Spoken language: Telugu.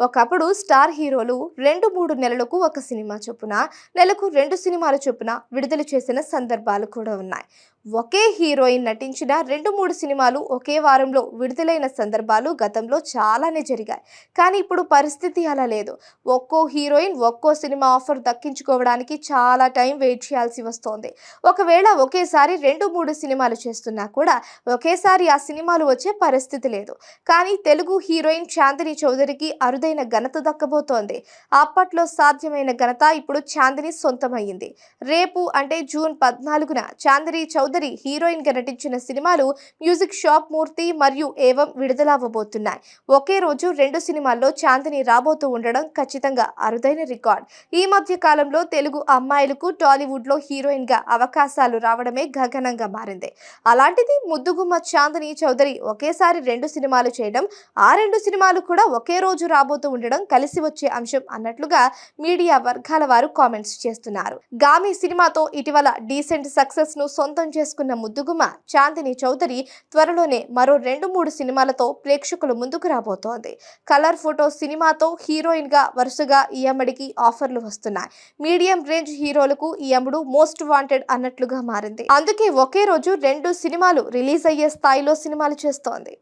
ఒకప్పుడు స్టార్ హీరోలు రెండు మూడు నెలలకు ఒక సినిమా చొప్పున నెలకు రెండు సినిమాలు చొప్పున విడుదల చేసిన సందర్భాలు కూడా ఉన్నాయి. ఒకే హీరోయిన్ నటించిన రెండు మూడు సినిమాలు ఒకే వారంలో విడుదలైన సందర్భాలు గతంలో చాలానే జరిగాయి. కానీ ఇప్పుడు పరిస్థితి అలా లేదు. ఒక్కో హీరోయిన్ ఒక్కో సినిమా ఆఫర్ దక్కించుకోవడానికి చాలా టైం వెయిట్ చేయాల్సి వస్తోంది. ఒకవేళ ఒకేసారి రెండు మూడు సినిమాలు చేస్తున్నా కూడా ఒకేసారి ఆ సినిమాలు వచ్చే పరిస్థితి లేదు. కానీ తెలుగు హీరోయిన్ చాందిని చౌదరికి అరుదైన ఘనత దక్కబోతోంది. అప్పట్లో సాధ్యమైన ఘనత ఇప్పుడు చాందిని సొంతమయ్యింది. రేపు అంటే జూన్ పద్నాలుగున చాందిని చౌదరి హీరోయిన్గా నటించిన సినిమాలు మ్యూజిక్ షాప్ మూర్తి మరియు ఏవం విడుదలవ్వబోతున్నాయి. ఒకే రోజు రెండు సినిమాల్లో చాందిని రాబోతూ ఉండడం ఖచ్చితంగా అరుదైన రికార్డ్. ఈ మధ్య కాలంలో తెలుగు అమ్మాయిలకు టాలీవుడ్లో హీరోయిన్గా అవకాశాలు రావడమే గగనంగా మారింది. అలాంటిది ముద్దుగుమ్మ చాందిని చౌదరి ఒకేసారి రెండు సినిమాలు చేయడం ఆ రెండు సినిమాలు కూడా ఒకే రోజు రాబోతూ ఉండడం కలిసి వచ్చే అంశం అన్నట్లుగా మీడియా వర్గాల వారు కామెంట్స్ చేస్తున్నారు. గామి సినిమాతో ఇటీవల డీసెంట్ సక్సెస్ను సొంతం చేసుకున్న ముద్దుగుమ చాందిని చౌదరి త్వరలోనే మరో రెండు మూడు సినిమాలతో ప్రేక్షకుల ముందుకు రాబోతోంది. కలర్ ఫోటో సినిమాతో హీరోయిన్గా వరుసగా ఈ అమ్మడికి ఆఫర్లు వస్తున్నాయి. మీడియం రేంజ్ హీరోలకు ఈ అమ్ముడు మోస్ట్ వాంటెడ్ అన్నట్లుగా మారింది. అందుకే ఒకే రోజు రెండు సినిమాలు రిలీజ్ అయ్యే స్థాయిలో సినిమాలు చేస్తోంది.